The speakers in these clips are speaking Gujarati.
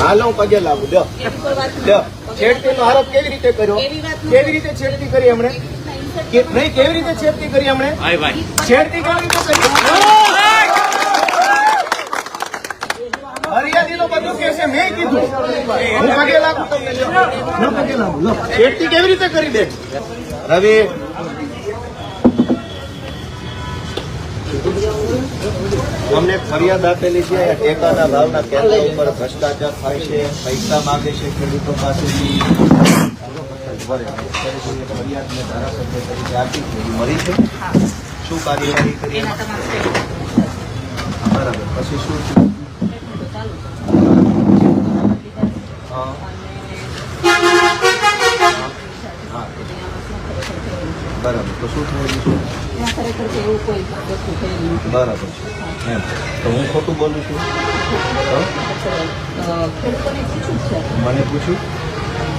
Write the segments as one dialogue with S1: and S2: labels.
S1: હાલો હું પગે લાગુ. લ્યો.
S2: એવી
S1: લ્યો. છેડતીનો આરોપ કેવી રીતે કર્યો. કેવી રીતે છેડતી કરી એમણે? કે નહીં કેવી રીતે છેડતી કરી એમણે? છેડતી કેવી રીતે કરી? ફરિયાદીનો બધું કે છે મેં કીધું. હું પગે લાગુ તમને લ્યો. લ્યો પગે લાગુ. લ્યો. છેડતી કેવી રીતે કરી દે રવિ. અમને ફરિયાદ આપેલી છે ટેકાના ભાવના કેન્દ્ર ઉપર ભ્રષ્ટાચાર થાય છે પૈસા માગે છે ખેડૂતો પાસેથી. ફરિયાદ મેં ધારાસભ્ય તરીકે આપી છે મળી છે. શું કાર્યવાહી કરી બરાબર. પછી શું? બરાબર. તો શું થયેલું છે. બરાબર છે. એમ. તો હું ખોટું બોલું છું? મને પૂછ્યું?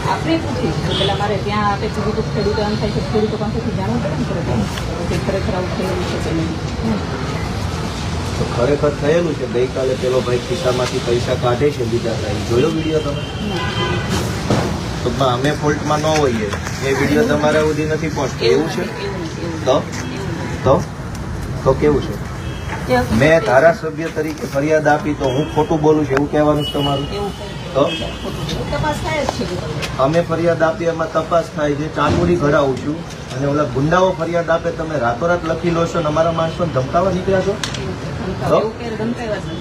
S2: આપણે પૂછીએ પેલા મારે ત્યાં આપે કીધું તો ખેડૂતો એમ થાય છે ખેડૂતો પાસેથી જાણવું પડે ને ખરેખર કે ખરેખર આવું થયેલું છે કે નહીં?
S1: તો ખરેખર થયેલું છે. ગઈકાલે પેલો ભાઈ ખિસ્સામાંથી પૈસા કાઢે છે બીજા ભાઈ. જોયો વીડિયો તમે? તો અમે ફોલ્ટમાં ન હોઈએ. એ વીડિયો તમારા સુધી નથી પહોંચતો. એવું છે? તો? તો? તો કેવું છે? મેં ધારાસભ્ય તરીકે ફરિયાદ આપી તો હું ખોટું બોલું છું એવું કહેવાનું છે તમારું? તો? અમે ફરિયાદ આપી, એમાં તપાસ થાય. છે ચાંદુડી ઘડાવું છું અને ઓલા ગુંડાઓ ફરિયાદ આપે, તમે રાતોરાત લખી લો છો અને અમારા માણસોને ધમકાવા નીકળ્યા છો?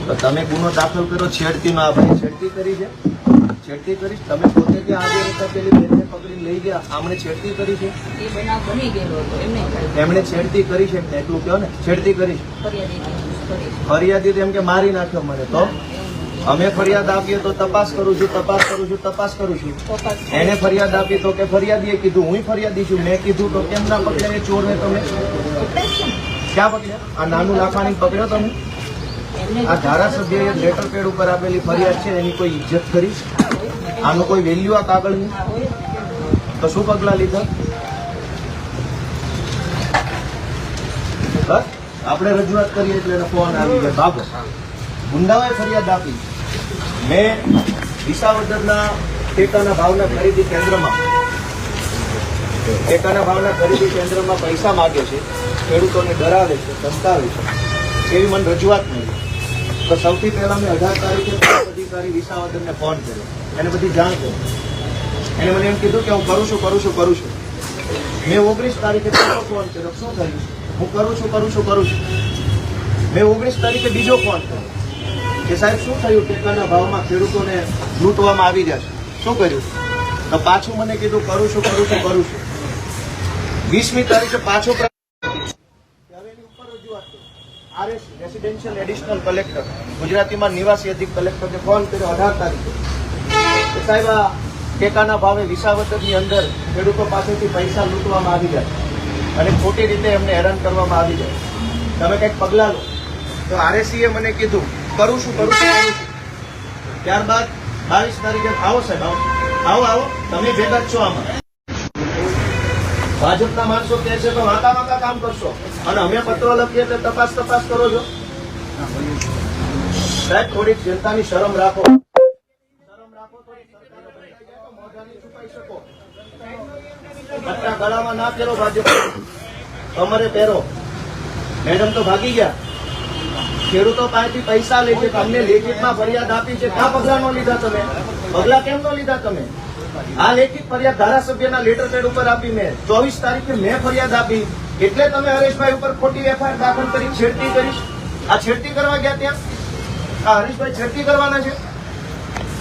S1: તો તમે ગુનો દાખલ કર્યો, છેડતીનો આ ભાઈ. છેડતી કરી છે? છેડતી કરી તમે પોતે ત્યાં આવી રીતે પેલી બેનને પકડી લઈ ગયા? આમણે છેડતી કરી છે?
S2: એ બનાવ બની ગયેલો હતો એમને
S1: એમણે છેડતી કરી છે એટલું કહો ને? છેડતી કરી
S2: ફરિયાદ એ કરી છે.
S1: ફરિયાદી તો એમ કે મારી નાખ્યો મને તો? અમે ફરિયાદ આપીએ તો તપાસ કરું છું તપાસ કરું છું તપાસ કરું છું. એને ફરિયાદ આપી તો કે ફરિયાદીએ કીધું હું ફરિયાદી છું મેં કીધું તો કેમ ના પકડ્યા એ ચોરને તમે? ક્યાં પકડ્યા? આ નાનું લાફાણી પકડ્યો તમે?
S2: એમને
S1: આ ધારાસભ્યએ લેટર પેડ ઉપર આપેલી ફરિયાદ છે, એની કોઈ ઇજ્જત કરી આનું કોઈ વેલ્યુ આ કાગળની? કશું પગલાં લીધા? બસ, આપણે રજૂઆત કરીએ એટલે એનો ફોન આવી ગયો. બાબો, ગુંડાઓએ ફરિયાદ આપી. મેં વિસાવદરના ટેકાના ભાવના ખરીદી કેન્દ્રમાં ટેકાના ભાવના ખરીદી કેન્દ્રમાં પૈસા માગે છે. ખેડૂતોને ડરાવે છે, ધમકાવે છે. એવી મને રજૂઆત મળી. તો સૌથી પહેલા મેં અઢાર તારીખે અધિકારી વિસાવદરને ફોન કર્યો. એને બધી જાણ કરી. એને મને એમ કીધું કે હું કરું છું કરું છું કરું છું. મેં ઓગણીસ તારીખે બીજો ફોન કર્યો. શું થયું? હું કરું છું કરું છું કરું છું. મેં ઓગણીસ તારીખે બીજો ફોન કર્યો. કે સાહેબ, શું થયું? ટેકાના ભાવમાં ખેડૂતોને લૂંટવામાં આવી રહ્યા છે. શું કર્યું? તો પાછું મને કીધું, કરું છું કરું છું કરું છું. વીસમી તારીખે પાછો આરએસ રેસિડેન્શિયલ એડિશનલ કલેક્ટર ગુજરાતીમાં નિવાસી અધિક ફોન કર્યો અઢાર તારીખે. સાહેબ ટેકાના ભાવે વિસાવદરની અંદર ખેડૂતો પાસેથી પૈસા લૂંટવામાં આવી જાય અને ખોટી રીતે એમને હેરાન કરવામાં આવી જાય. તમે કંઈક પગલાં લો. તો આરએસીએ મને કીધું, કરું શું કરું છું. ત્યારબાદ બાવીસ તારીખે આવો સાહેબ, આવો. આવો આવો. તમે ભેગા જ છો આમાં. ભાજપના માણસો કે છે તો વાંકા વાંકા કામ કરશો? અને અમે પત્રો લખીએ એટલે તપાસ તપાસ કરો છો? સાહેબ, થોડીક જનતાની શરમ રાખો. થોડી પહેરો મેડમ તો ભાગી ગયા. ખેડૂતો પાસેથી પૈસા લે છે તમને લેખિતમાં ફરિયાદ આપી છે. ક્યાં પગલા નો લીધા તમે? પગલા કેમ નો લીધા તમે? આ લેખિત ફરિયાદ ધારાસભ્યના લેટર ઉપર આપી મેં. ચોવીસ તારીખે મેં ફરિયાદ આપી. એટલે તમે હરેશભાઈ ઉપર ખોટી એફઆઈઆર દાખલ કરી છેડતી કરી આ છેડતી કરવા ગયા ત્યાં? આ હરીશભાઈ છેડતી કરવાના છે?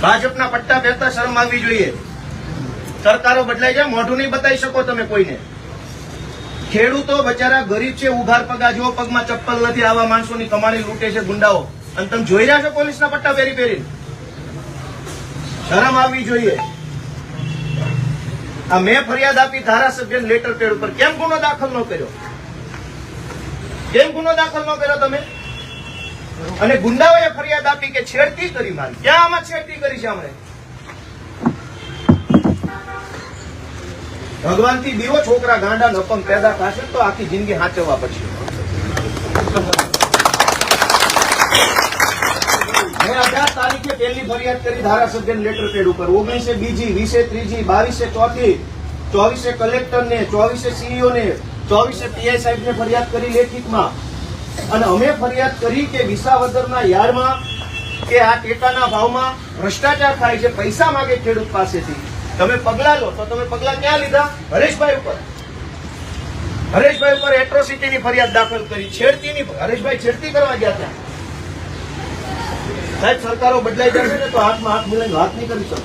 S1: ભાજપના પટ્ટા પહેરતા શરમ આવવી જોઈએ. સરકારો બદલાઈ જાય, મોઢું નહીં બતાવી શકો તમે કોઈને. ખેડૂતો બચારા ગરીબ છે, ઉભાર પગા જો પગમાં ચપ્પલ નથી, આવા માણસોની કમાણી લૂંટે છે ગુંડાઓ. અને તમે જોઈ રહ્યા છો પોલીસના પટ્ટા પહેરી પહેરી શરમ આવવી જોઈએ. આ મેં ફરિયાદ આપી ધારાસભ્ય લેટર પેડ ઉપર. કેમ ગુનો દાખલ ન કર્યો? કેમ ગુનો દાખલ ન કર્યો તમે? અને ગુંડાઓએ ફરિયાદ આપી કે છેડતી કરી મારી. ક્યાં આમાં છેડતી કરી છે હમણે ભગવાનથી દીવો છોકરા ગાંડા નપંગ પેદા થશે તો આખી જિંદગી હાચવવા પડશે. અઢાર તારીખે પહેલી ફરિયાદ કરી ધારાસભ્ય લેટર પેડ ઉપર. ઓગણીસે બીજી, વીસે ત્રીજી, બાવીસે ચોથી, ચોવીસે કલેક્ટર ને ચોવીસે સીઈઓ ને ચોવીસે પીઆઈ સાહેબ ને ફરિયાદ કરી લેખિતમાં. અને અમે ફરિયાદ કરી કે વિસાવદરના યાર્ડમાં કે આ ટેકાના ભાવમાં ભ્રષ્ટાચાર થાય છે, પૈસા માગે ખેડૂત પાસેથી. તમે પગલા લો તો તમે પગલા ક્યાં લીધા? હરેશભાઈ ઉપર. હરેશભાઈ ઉપર એટ્રોસિટીની ફરિયાદ દાખલ કરી. છેડતીની હરેશભાઈ છેડતી કરવા ગયા ત્યાં. સાહેબ સરકારો બદલાઈ જશે ને તો હાથમાં હાથ મિલાઈને વાત નહીં કરી શકો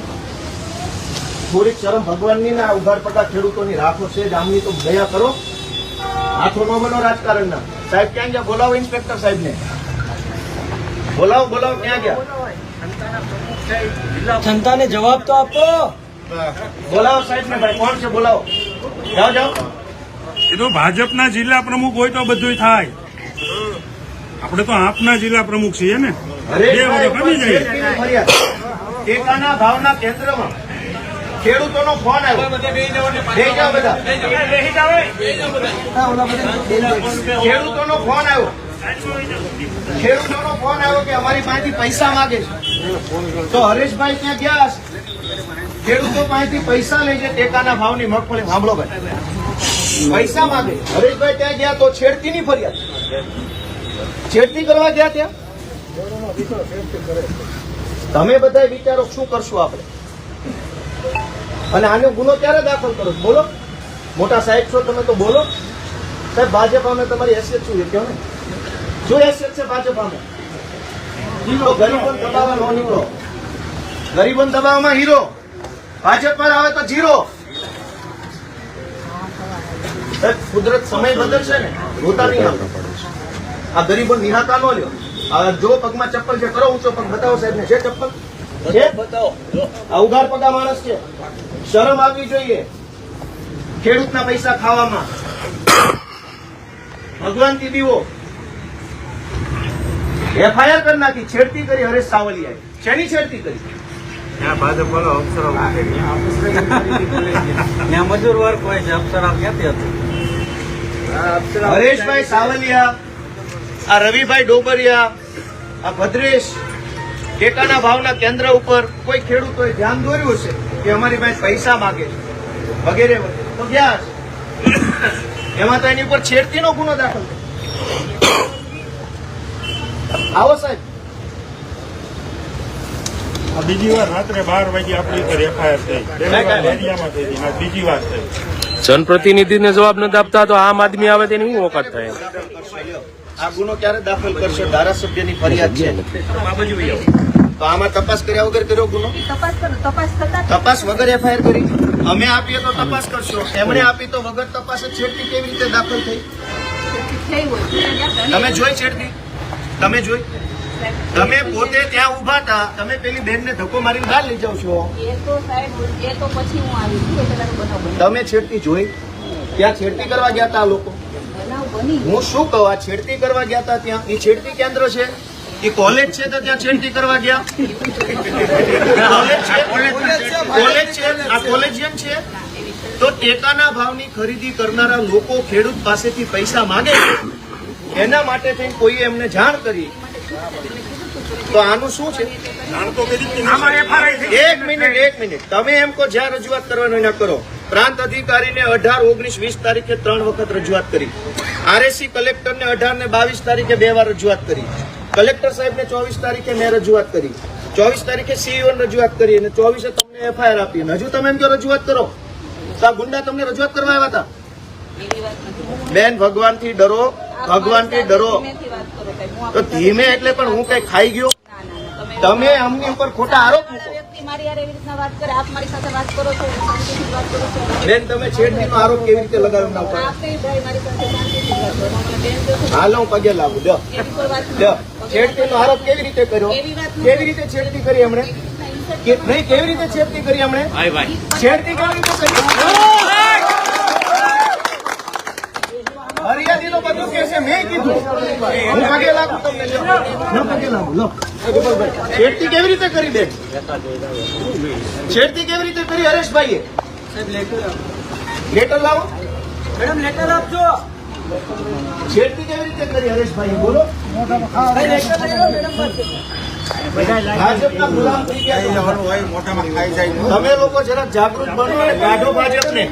S1: થોડીક શરમ ભગવાનની ના ઉઘાડ પડતા ખેડૂતોની રાખો છે ગામની તો દયા કરો. હાથો ન બનો રાજકારણના. સાહેબ ક્યાં ગયા? બોલાવો ઇન્સ્પેક્ટર સાહેબને. બોલાવો બોલાવો ક્યાં ગયા?
S3: જનતાને જવાબ તો આપો.
S1: બોલાવો સાહેબ ને ભાઈ કોણ છે? બોલાવો. જાઓ જાઓ.
S4: એ તો ભાજપના જિલ્લા પ્રમુખ હોય તો બધું થાય. આપણે તો આપના જિલ્લા પ્રમુખ છીએ ને.
S1: ટેકાના ભાવના કેન્દ્રમાં. ખેડૂતોનો ફોન આવ્યો. બધા. ખેડૂતોનો ફોન આવ્યો. ખેડૂતોનો ફોન આવ્યો કે અમારી પાસેથી પૈસા માંગે છે. તો હરેશભાઈ ત્યાં ગયા. ખેડૂતો પાસેથી પૈસા લઈ છે ટેકાના ભાવની મગફળી. સાંભળો ભાઈ. પૈસા માંગે. હરેશભાઈ ત્યાં ગયા તો છેડતી ની ફરિયાદ. છેડતી કરવા ગયા ત્યાં? તમે બધા વિચારો શું કરશું આપણે? અને આનો ગુનો ક્યારે દાખલ કરો બોલો. મોટા સાહેબ છો તમે તો બોલો. સાહેબ ભાજપ અમે તમારી હેસિયત શું કહો ને. શું હેસિયત છે ભાજપ અમે ગરીબોને દબાવવા નો ગરીબોને દબાવવામાં હીરો. ભાજપમાં આવે તો જીરો. કુદરત સમય બદલશે ને. રોતા નહીં આપણે. આ ગરીબો નિરાતા નો લ્યો. જો પગમાં ચપ્પલ છે કરો ઊંચો પગ. બતાવો સાહેબ ને છે ચપ્પલ? છે? બતાવો. આ ઉઘાડ પગા માણસ છે. શરમ આવવી જોઈએ. ખેડૂતના પૈસા ખાવામાં. ભગવાનથી દીવો. એફઆઈઆર કરી નાખી છેડતી કરી હરેશ સાવલિયાએ. શેની છેડતી કરી?
S3: મજૂર વર્ગ હોય છે અપ્સરા ક્યાંથી હતું
S1: હરેશભાઈ સાવલિયા આ રવિભાઈ ડોબરિયા આ ભદ્રેશ ટેકાના ભાવના કેન્દ્ર ઉપર કોઈ ખેડૂતોએ ધ્યાન દોર્યું છે કે અમારી પાસે પૈસા માંગે છે? વગેરે વગેરે. તો ગયા છે એમાં તો એની ઉપર છેડતીનો ગુનો દાખલ આવો સાહેબ.
S4: આ બીજી વાર રાત્રે બાર વાગે આપણી ઉપર એફઆઈઆર થઈ. બીજી વાર થઈ.
S5: જનપ્રતિનિધિને જવાબ નથી આપતા તો આમ આદમી આવે તેની શું ઓકાત થાય?
S1: આ ગુનો ક્યારે દાખલ કરશો? ધારાસભ્યની ફરિયાદ છે. તો આમાં તપાસ કર્યા વગર
S2: તપાસ
S1: વગર એફઆઈઆર કરી? અમે આપીએ તો તપાસ કરશો. એમણે આપી તો વગર તપાસે છેડતી કેવી રીતે દાખલ થઈ? તમે જોઈ છેડતી? તમે જોઈ? તમે પોતે ત્યાં ઊભા હતા. તમે પેલી બેનને ધક્કો મારીને બહાર લઈ જાવ છો.
S2: બની
S1: તમે છેડતી જોઈ? ત્યાં છેડતી કરવા ગયા હતા લોકો?
S2: બની
S1: હું શું કહું? આ છેડતી કરવા ગયા હતા ત્યાં? એ છેડતી કેન્દ્ર છે? એ કોલેજ છે તો ત્યાં છેડતી કરવા ગયા? કોલેજ છે? કોલેજ છે? આ કોલેજિયન છે? તો ટેકાના ભાવની ખરીદી કરનારા લોકો ખેડૂત પાસેથી પૈસા માંગે છે? એના માટે થઈને કોઈએ એમને જાણ કરી? તો આનું શું છે. એક મિનિટ એક મિનિટ. તમે એમ કહો જ્યાં રજૂઆત કરવાનો એના કરો. પ્રાંત અધિકારીને અઢાર, ઓગણીસ, વીસ તારીખે ત્રણ વખત રજૂઆત કરી. આરએસી કલેક્ટરને અઢાર ને બાવીસ તારીખે બે વાર રજૂઆત કરી. કલેક્ટર સાહેબને ચોવીસ તારીખે મેં રજૂઆત કરી. ચોવીસ તારીખે સીઈઓને રજૂઆત કરી અને ચોવીસે તમને એફઆઈઆર આપી અને હજુ તમે એમ કહો રજૂઆત કરો. તો આ ગુંડા તમને રજૂઆત કરવા આવ્યા હતા? બેન ડરો ભગવાનથી ડરો.
S2: ભગવાનથી ડરો.
S1: તો ધીમે એટલે પણ હું કઈ ખાઈ ગયો?
S2: તમે
S1: અમની ઉપર ખોટા આરોપ મૂકો.
S2: મારી હારે એવી રીતના વાત કરે આપ મારી સાથે વાત કરો છો શાંતિથી વાત કરો છો.
S1: બેન તમે છેડતીનો આરોપ કેવી રીતે લગાવ્યો ના ઉપર
S2: આપે ભાઈ મારી સાથે શાંતિથી વાત કરો. બેન જો છો,
S1: હાલો હું પગે
S2: વાત
S1: લ્યો.
S2: નથી.
S1: છેડતીનો આરોપ કેવી રીતે કર્યો. કેવી રીતે છેડતી કરી એમણે? નહીં કેવી રીતે છેડતી કરી એમણે? છેડતી કેવી રીતે કરી? હરિયાળી નો બધું કે છે? મેં કીધું. હું પગે લાગુ તમને પગે લાગુ લો છેડતી કેવી રીતે કરી બેન? છેડતી કેવી રીતે કરી હરેશભાઈએ? લેટર લાવો.
S3: મેડમ લેટર આપજો.
S1: છેડતી કેવી રીતે કરી હરેશભાઈ બોલો. તમે લોકો જરા જાગૃત બનો અને કાઢો ભાજપને.